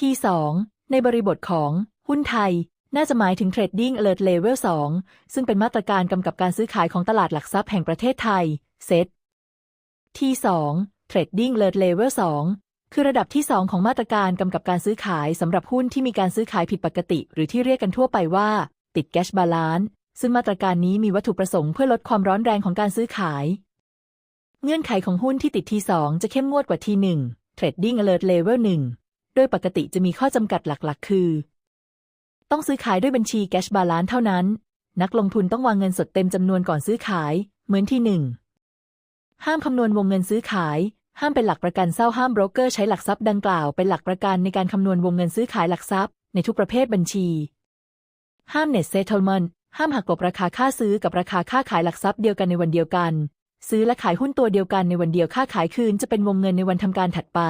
ที่ 2 ในบริบทของ หุ้นไทย น่าจะหมายถึง Trading Alert Level 2 ซึ่งเป็นมาตรการกำกับการซื้อขายของตลาดหลักทรัพย์แห่งประเทศไทยเซตที่ 2 Trading Alert Level 2 คือระดับที่ 2 ของมาตรการกำกับการซื้อขายสำหรับหุ้นที่มีการซื้อขายผิดปกติ หรือที่เรียกกันทั่วไปว่า ติด Cash Balance ซึ่งมาตรการนี้มีวัตถุประสงค์เพื่อลดความร้อนแรงของการซื้อขาย เงื่อนไขของหุ้นที่ติดที2จะเข้มงวดกว่าที1 Trading Alert Level 1 โดยปกติจะมีข้อจำกัดหลักๆ คือ ต้องซื้อขายด้วยบัญชี Cash Balance เท่านั้น นักลงทุนต้องวางเงินสดเต็มจำนวนก่อนซื้อขาย เหมือนที่1ห้ามคำนวณวงเงินซื้อขาย ห้ามเป็นหลักประกันเศร้าห้ามโบรกเกอร์ใช้หลักทรัพย์ดังกล่าวเป็นหลักประกันในการคำนวณวงเงินซื้อขายหลักทรัพย์ในทุกประเภทบัญชี ห้าม Net Settlement ห้ามหักกลบราคาค่าซื้อกับราคาค่าขายหลักทรัพย์เดียวกันในวันเดียวกัน ซื้อและขายหุ้นตัวเดียวกันในวันเดียวค่าขายคืนจะเป็นวงเงินในวันทำการถัดไป